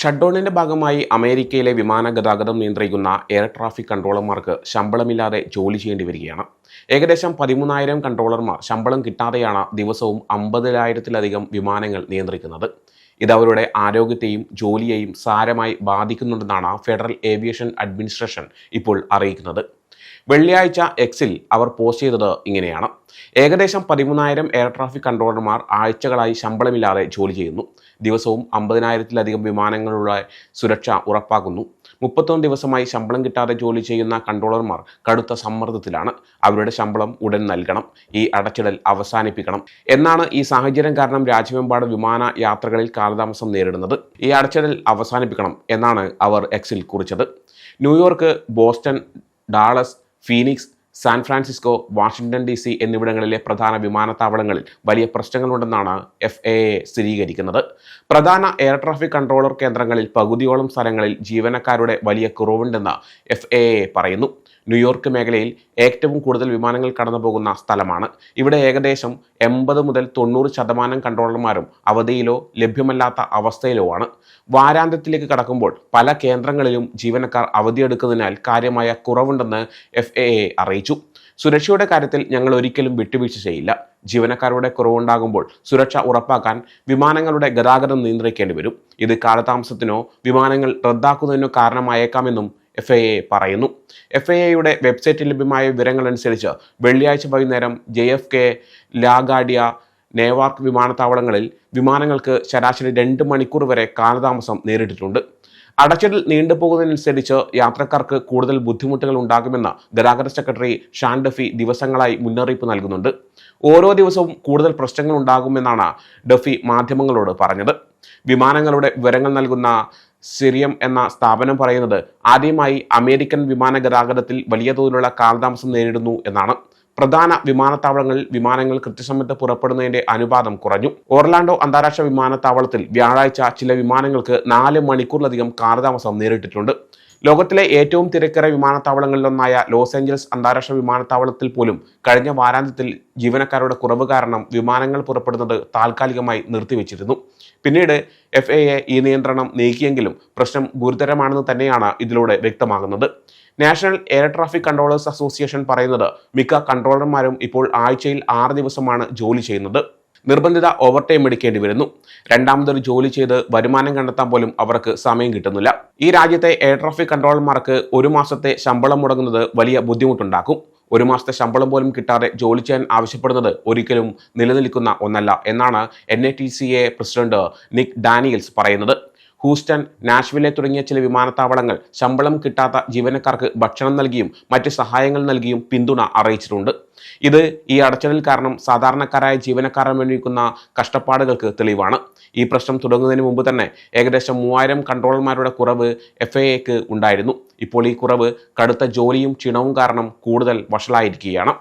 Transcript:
ഷട്ട്ഡൌണിന്റെ ഭാഗമായി അമേരിക്കയിലെ വിമാന ഗതാഗതം നിയന്ത്രിക്കുന്ന എയർ ട്രാഫിക് കൺട്രോളർമാർക്ക് ശമ്പളമില്ലാതെ ജോലി ചെയ്യേണ്ടി വരികയാണ്. ഏകദേശം പതിമൂന്നായിരം കൺട്രോളർമാർ ശമ്പളം കിട്ടാതെയാണ് ദിവസവും അമ്പതിനായിരത്തിലധികം വിമാനങ്ങൾ നിയന്ത്രിക്കുന്നത്. ഇത് അവരുടെ ആരോഗ്യത്തെയും ജോലിയെയും സാരമായി ബാധിക്കുന്നുണ്ടെന്നാണ് ഫെഡറൽ ഏവിയേഷൻ അഡ്മിനിസ്ട്രേഷൻ ഇപ്പോൾ അറിയിക്കുന്നത്. വെള്ളിയാഴ്ച എക്സിൽ അവർ പോസ്റ്റ് ചെയ്തത് ഇങ്ങനെയാണ്. ഏകദേശം പതിമൂന്നായിരം എയർ ട്രാഫിക് കൺട്രോളർമാർ ആഴ്ചകളായി ശമ്പളമില്ലാതെ ജോലി ചെയ്യുന്നു. ദിവസവും അമ്പതിനായിരത്തിലധികം വിമാനങ്ങളുടെ സുരക്ഷ ഉറപ്പാക്കുന്നു. മുപ്പത്തൊന്ന് ദിവസമായി ശമ്പളം കിട്ടാതെ ജോലി ചെയ്യുന്ന കൺട്രോളർമാർ കടുത്ത സമ്മർദ്ദത്തിലാണ്. അവരുടെ ശമ്പളം ഉടൻ നൽകണം. ഈ അടച്ചിടൽ അവസാനിപ്പിക്കണം. എന്നാണ് ഈ സാഹചര്യം കാരണം രാജ്യമെമ്പാടും വിമാന യാത്രകളിൽ കാലതാമസം നേരിടുന്നത്. ഈ അടച്ചിടൽ അവസാനിപ്പിക്കണം എന്നാണ് അവർ എക്സിൽ കുറിച്ചത്. New York Boston Dallas Phoenix San Francisco Washington D C എന്നിവിടങ്ങളിലെ പ്രധാന വിമാനത്താവളങ്ങളിൽ വലിയ പ്രശ്നങ്ങളുണ്ടെന്നാണ് എഫ് എ എ സ്ഥിരീകരിക്കുന്നത്. പ്രധാന എയർ ട്രാഫിക് കൺട്രോളർ കേന്ദ്രങ്ങളിൽ പകുതിയോളം സ്ഥലങ്ങളിൽ ജീവനക്കാരുടെ വലിയ കുറവുണ്ടെന്ന് എഫ് എ എ പറയുന്നു. ന്യൂയോർക്ക് മേഖലയിൽ ഏറ്റവും കൂടുതൽ വിമാനങ്ങൾ കടന്നു പോകുന്ന സ്ഥലമാണ്. ഇവിടെ ഏകദേശം എൺപത് മുതൽ തൊണ്ണൂറ് ശതമാനം കൺട്രോളർമാരും അവധിയിലോ ലഭ്യമല്ലാത്ത അവസ്ഥയിലോ ആണ്. വാരാന്ത്യത്തിലേക്ക് കടക്കുമ്പോൾ പല കേന്ദ്രങ്ങളിലും ജീവനക്കാർ അവധിയെടുക്കുന്നതിനാൽ കാര്യമായ കുറവുണ്ടെന്ന് എഫ് എ അറിയിച്ചു. സുരക്ഷയുടെ കാര്യത്തിൽ ഞങ്ങൾ ഒരിക്കലും വിട്ടുവീഴ്ച ചെയ്യില്ല. ജീവനക്കാരുടെ കുറവുണ്ടാകുമ്പോൾ സുരക്ഷ ഉറപ്പാക്കാൻ വിമാനങ്ങളുടെ ഗതാഗതം നിയന്ത്രിക്കേണ്ടി വരും. ഇത് കാലതാമസത്തിനോ വിമാനങ്ങൾ റദ്ദാക്കുന്നതിനോ കാരണമായേക്കാമെന്നും എഫ് ഐ എ പറയുന്നു. എഫ് ഐ എയുടെ വെബ്സൈറ്റിൽ ലഭ്യമായ വിവരങ്ങളനുസരിച്ച് വെള്ളിയാഴ്ച വൈകുന്നേരം J F K LaGuardia Newark വിമാനത്താവളങ്ങളിൽ വിമാനങ്ങൾക്ക് ശരാശരി രണ്ട് മണിക്കൂർ വരെ കാലതാമസം നേരിട്ടിട്ടുണ്ട്. അടച്ചിടൽ നീണ്ടുപോകുന്നതിനനുസരിച്ച് യാത്രക്കാർക്ക് കൂടുതൽ ബുദ്ധിമുട്ടുകൾ ഉണ്ടാകുമെന്ന് ഗതാഗത സെക്രട്ടറി ഷാൻ ഡഫി ദിവസങ്ങളായി മുന്നറിയിപ്പ് നൽകുന്നുണ്ട്. ഓരോ ദിവസവും കൂടുതൽ പ്രശ്നങ്ങൾ ഉണ്ടാകുമെന്നാണ് ഡഫി മാധ്യമങ്ങളോട് പറഞ്ഞത്. വിമാനങ്ങളുടെ വിവരങ്ങൾ നൽകുന്ന സിറിയം എന്ന സ്ഥാപനം പറയുന്നത് ആദ്യമായി അമേരിക്കൻ വിമാന ഗതാഗതത്തിൽ വലിയ തോതിലുള്ള കാലതാമസം നേരിടുന്നു എന്നാണ്. പ്രധാന വിമാനത്താവളങ്ങളിൽ വിമാനങ്ങൾ കൃത്യസമയത്ത് പുറപ്പെടുന്നതിന്റെ അനുപാതം കുറഞ്ഞു. ഓർലാൻഡോ അന്താരാഷ്ട്ര വിമാനത്താവളത്തിൽ വ്യാഴാഴ്ച ചില വിമാനങ്ങൾക്ക് നാല് മണിക്കൂറിലധികം കാലതാമസം നേരിട്ടിട്ടുണ്ട്. ലോകത്തിലെ ഏറ്റവും തിരക്കേറിയ വിമാനത്താവളങ്ങളിലൊന്നായ ലോസ് ഏഞ്ചൽസ് അന്താരാഷ്ട്ര വിമാനത്താവളത്തിൽ പോലും കഴിഞ്ഞ വാരാന്ത്യത്തിൽ ജീവനക്കാരുടെ കുറവ് കാരണം വിമാനങ്ങൾ പുറപ്പെടുന്നത് താൽക്കാലികമായി നിർത്തിവെച്ചിരുന്നു. പിന്നീട് എഫ് എ ഈ നിയന്ത്രണം നീക്കിയെങ്കിലും പ്രശ്നം ഗുരുതരമാണെന്ന് തന്നെയാണ് ഇതിലൂടെ വ്യക്തമാകുന്നത്. National air traffic controllers association പറയുന്നത് മിക്ക കൺട്രോളർമാരും ഇപ്പോൾ ആഴ്ചയിൽ ആറ് ദിവസമാണ് ജോലി ചെയ്യുന്നത്. നിർബന്ധിത ഓവർ ടൈം എടുക്കേണ്ടി വരുന്നു. രണ്ടാമതൊരു ജോലി ചെയ്ത് വരുമാനം കണ്ടെത്താൻ പോലും അവർക്ക് സമയം കിട്ടുന്നില്ല. ഈ രാജ്യത്തെ എയർ ട്രാഫിക് കൺട്രോളർമാർക്ക് ഒരു മാസത്തെ ശമ്പളം മുടങ്ങുന്നത് വലിയ ബുദ്ധിമുട്ടുണ്ടാക്കും. ഒരു മാസത്തെ ശമ്പളം പോലും കിട്ടാതെ ജോലി ചെയ്യാൻ ആവശ്യപ്പെടുന്നത് ഒരിക്കലും നിലനിൽക്കുന്ന ഒന്നല്ല എന്നാണ് N T C A president Nick Daniels പറയുന്നത്. ഹൂസ്റ്റൺ നാഷ്വിലെ തുടങ്ങിയ ചില വിമാനത്താവളങ്ങൾ ശമ്പളം കിട്ടാത്ത ജീവനക്കാർക്ക് ഭക്ഷണം നൽകിയും മറ്റ് സഹായങ്ങൾ നൽകിയും പിന്തുണ അറിയിച്ചിട്ടുണ്ട്. ഇത് ഈ അടച്ചിടൽ കാരണം സാധാരണക്കാരായ ജീവനക്കാർ അനുഭവിക്കുന്ന കഷ്ടപ്പാടുകൾക്ക് തെളിവാണ്. ഈ പ്രശ്നം തുടങ്ങുന്നതിന് മുമ്പ് തന്നെ ഏകദേശം മൂവായിരം കൺട്രോളർമാരുടെ കുറവ് എഫ് എ എക്ക് ഉണ്ടായിരുന്നു. ഇപ്പോൾ ഈ കുറവ് കടുത്ത ജോലിയും ക്ഷീണവും കാരണം കൂടുതൽ വഷളായിരിക്കുകയാണ്.